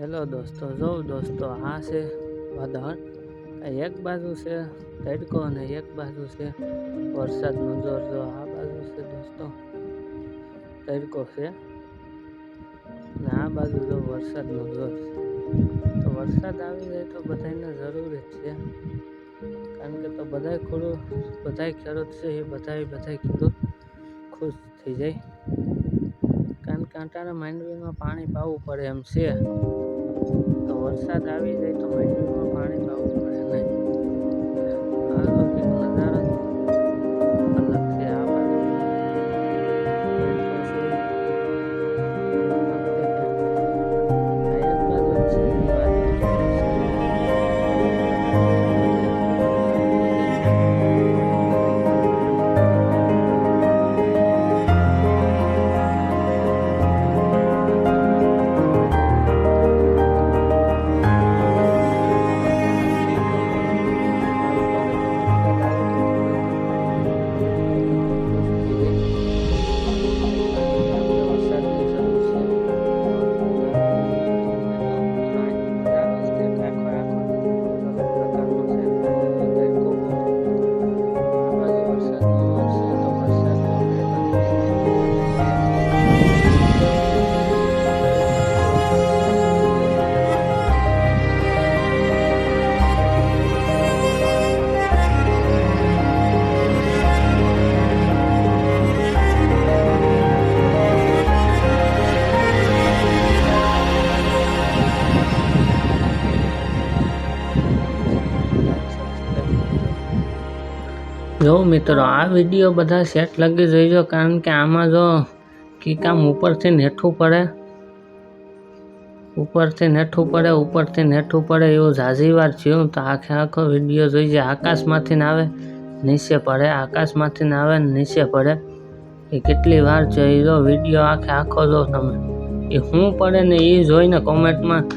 Hello દોસ્તો જો દોસ્તો, આ છે વાદળ. એક બાજુ છે તડકો અને એક બાજુ છે વરસાદનું જોર. જો આ બાજુ છે દોસ્તો, તડકો છે. અને આ બાજુ જો વરસાદનું જોર છે. તો વરસાદ આવી જાય તો બધાને જરૂરી જ છે. કારણ કે તો બધાય ખોડું, બધાય ખેડૂત છે એ બધાય બધાય ખેડૂત ખુશ થઈ જાય. કારણ કે અટાણે માંડવીમાં પાણી પાવું પડે એમ છે. તો વરસાદ આવી જાય તો માંડવીમાં પાણી લાવવું પડે નહીં આ જો મિત્રો, આ વીડિયો બધા સેટ લગી જોઈજો કારણ કે આમાં જો કી કામ ઉપરથી નેઠું પડે. ઉપરથી નેઠું પડે, ઉપરથી નેઠું પડે એવું ઝાઝી વાર થયું તો આખે આખો વીડિયો જોઈ જાય. આકાશમાંથી ને આવે, નીચે પડે. આકાશમાંથી ને આવે નીચે પડે. એ કેટલી વાર જોઈ લો વીડિયો આખે આખો જો તમે. એ શું પડે ને એ જોઈને કોમેન્ટમાં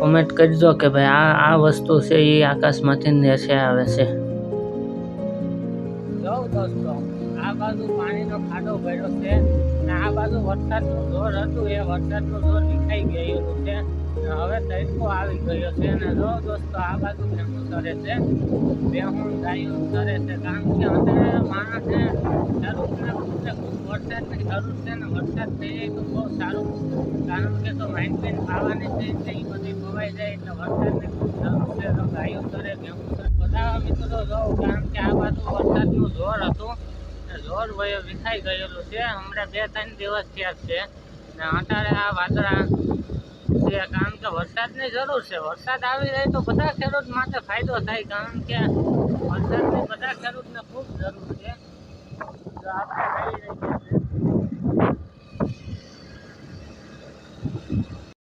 કોમેન્ટ કરજો કે ભાઈ આ આ વસ્તુ છે એ આકાશમાંથી નીચે આવે છે. દોસ્તો આ બાજુ પાણીનો ખાડો ભર્યો છે અને આ બાજુ વરસાદનું જોર હતું. એ વરસાદનું જોર દેખાઈ ગયેલું છે હવે તડકો આવી ગયો છે અને જો દોસ્તો, આ બાજુ ભેહું ચરે છે. ભેહું ગાયું ચરે છે. કારણ કે અત્યારે માણસે જરૂર વરસાદની જરૂર છે ને વરસાદ થઈ જાય તો બહુ સારું. કારણ કે તો માઇન્ડ ખાવાની છે એટલે એ બધી ખોવાઈ જાય એટલે વરસાદની ખૂબ જરૂર છે. તો ગાયું ચરે ભેહું ચરે બધા મિત્રો, જો બાજુ વરસાદનું જોર હતું. જોર વયો વિખાઈ ગયેલું છે. હમણાં બે ત્રણ દિવસ થયા છે. ને અત્યારે આ વાદળા કારણ કે વરસાદની જરૂર છે. વરસાદ આવી જાય તો બધા ખેડૂત માટે ફાયદો થાય. કારણ કે વરસાદની બધા ખેડૂતને ખૂબ જરૂર છે. આપણે રહી રહ્યા છે